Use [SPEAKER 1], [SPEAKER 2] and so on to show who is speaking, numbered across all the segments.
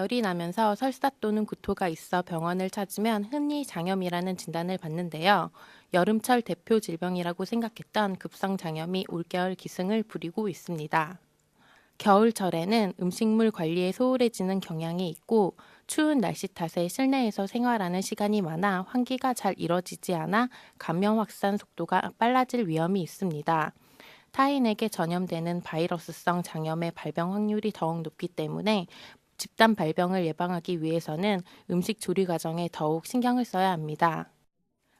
[SPEAKER 1] 열이 나면서 설사 또는 구토가 있어 병원을 찾으면 흔히 장염이라는 진단을 받는데요. 여름철 대표 질병이라고 생각했던 급성 장염이 올겨울 기승을 부리고 있습니다. 겨울철에는 음식물 관리에 소홀해지는 경향이 있고 추운 날씨 탓에 실내에서 생활하는 시간이 많아 환기가 잘 이뤄지지 않아 감염 확산 속도가 빨라질 위험이 있습니다. 타인에게 전염되는 바이러스성 장염의 발병 확률이 더욱 높기 때문에 집단 발병을 예방하기 위해서는 음식 조리 과정에 더욱 신경을 써야 합니다.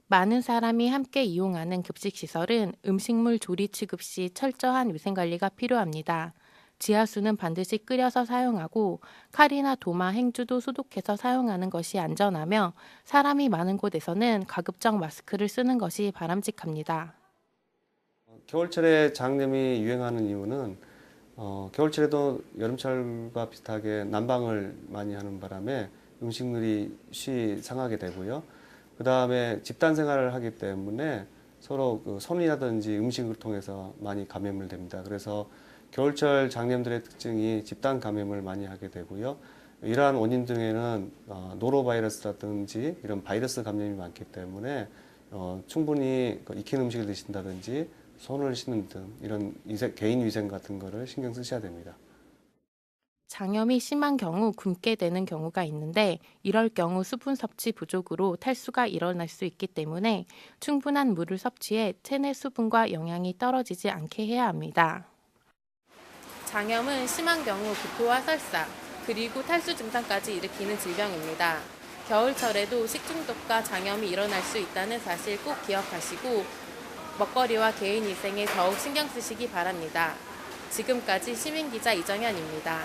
[SPEAKER 1] 많은 사람이 함께 이용하는 급식 시설은 음식물 조리 취급 시 철저한 위생 관리가 필요합니다. 지하수는 반드시 끓여서 사용하고 칼이나 도마, 행주도 소독해서 사용하는 것이 안전하며 사람이 많은 곳에서는 가급적 마스크를 쓰는 것이 바람직합니다.
[SPEAKER 2] 겨울철에 장염이 유행하는 이유는 어, 겨울철에도 여름철과 비슷하게 난방을 많이 하는 바람에 음식물이 쉬 상하게 되고요. 그 다음에 집단 생활을 하기 때문에 서로 그 손이라든지 음식을 통해서 많이 감염을 됩니다. 그래서 겨울철 장염들의 특징이 집단 감염을 많이 하게 되고요. 이러한 원인 중에는 어, 노로바이러스라든지 이런 바이러스 감염이 많기 때문에 어, 충분히 그 익힌 음식을 드신다든지 손을 씻는 등 이런 위생, 개인 위생 같은 거를 신경 쓰셔야 됩니다.
[SPEAKER 1] 장염이 심한 경우 굶게 되는 경우가 있는데 이럴 경우 수분 섭취 부족으로 탈수가 일어날 수 있기 때문에 충분한 물을 섭취해 체내 수분과 영양이 떨어지지 않게 해야 합니다. 장염은 심한 경우 구토와 설사, 그리고 탈수 증상까지 일으키는 질병입니다. 겨울철에도 식중독과 장염이 일어날 수 있다는 사실 꼭 기억하시고 먹거리와 개인 위생에 더욱 신경 쓰시기 바랍니다. 지금까지 시민기자 이정현입니다.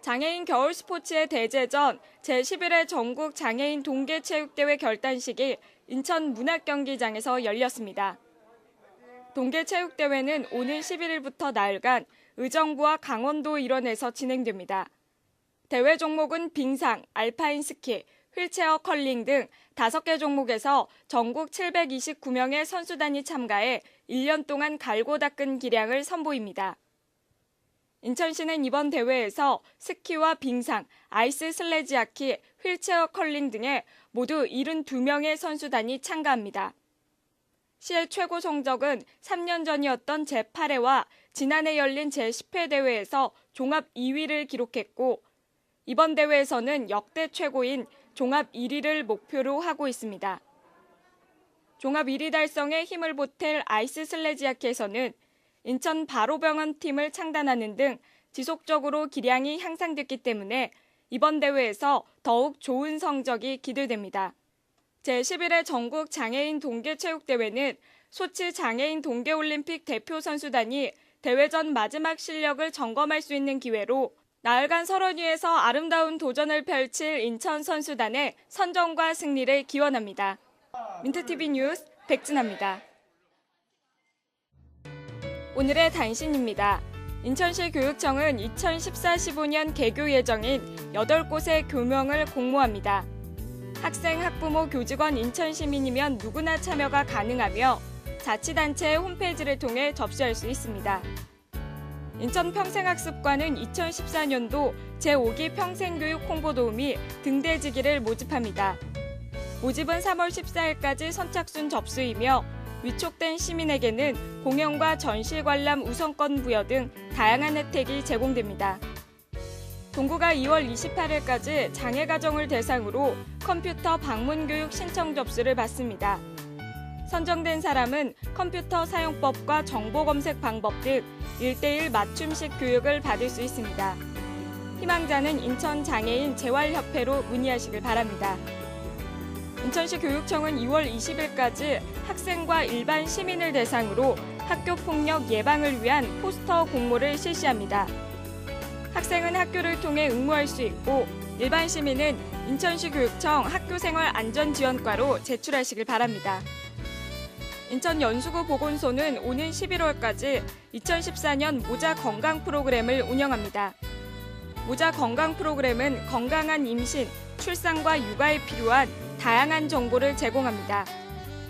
[SPEAKER 3] 장애인 겨울 스포츠의 대제전 제11회 전국 장애인 동계체육대회 결단식이 인천 문학경기장에서 열렸습니다. 동계체육대회는 오는 11일부터 나흘간 의정부와 강원도 일원에서 진행됩니다. 대회 종목은 빙상, 알파인 스키, 휠체어 컬링 등 5개 종목에서 전국 729명의 선수단이 참가해 1년 동안 갈고 닦은 기량을 선보입니다. 인천시는 이번 대회에서 스키와 빙상, 아이스 슬레지아키, 휠체어 컬링 등의 모두 72명의 선수단이 참가합니다. 시의 최고 성적은 3년 전이었던 제8회와 지난해 열린 제10회 대회에서 종합 2위를 기록했고 이번 대회에서는 역대 최고인 종합 1위를 목표로 하고 있습니다. 종합 1위 달성에 힘을 보탤 아이스 슬레지아키에서는 인천 바로병원 팀을 창단하는 등 지속적으로 기량이 향상됐기 때문에 이번 대회에서 더욱 좋은 성적이 기대됩니다. 제11회 전국 장애인 동계체육대회는 소치 장애인 동계올림픽 대표 선수단이 대회 전 마지막 실력을 점검할 수 있는 기회로 나흘간 설원위에서 아름다운 도전을 펼칠 인천 선수단의 선정과 승리를 기원합니다. 민트TV 뉴스 백진아입니다. 오늘의 단신입니다. 인천시 교육청은 2014-15년 개교 예정인 8곳의 교명을 공모합니다. 학생, 학부모, 교직원, 인천시민이면 누구나 참여가 가능하며 자치단체의 홈페이지를 통해 접수할 수 있습니다. 인천 평생학습관은 2014년도 제5기 평생교육 홍보도우미 등대지기를 모집합니다. 모집은 3월 14일까지 선착순 접수이며 위촉된 시민에게는 공연과 전시 관람 우선권 부여 등 다양한 혜택이 제공됩니다. 동구가 2월 28일까지 장애 가정을 대상으로 컴퓨터 방문 교육 신청 접수를 받습니다. 선정된 사람은 컴퓨터 사용법과 정보 검색 방법 등 1대1 맞춤식 교육을 받을 수 있습니다. 희망자는 인천 장애인 재활협회로 문의하시길 바랍니다. 인천시 교육청은 2월 20일까지 학생과 일반 시민을 대상으로 학교 폭력 예방을 위한 포스터 공모를 실시합니다. 학생은 학교를 통해 응모할 수 있고 일반 시민은 인천시 교육청 학교생활 안전지원과로 제출하시길 바랍니다. 인천 연수구 보건소는 오는 11월까지 2014년 모자 건강 프로그램을 운영합니다. 모자 건강 프로그램은 건강한 임신, 출산과 육아에 필요한 다양한 정보를 제공합니다.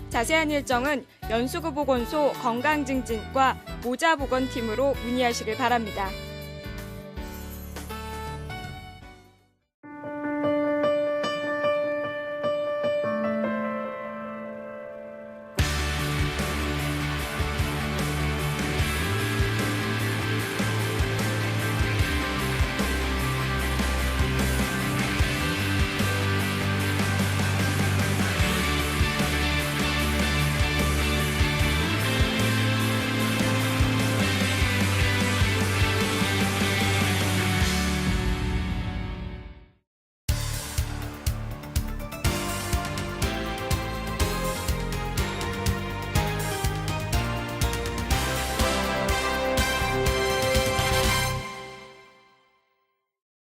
[SPEAKER 3] 자세한 일정은 연수구 보건소 건강증진과 모자보건팀으로 문의하시길 바랍니다.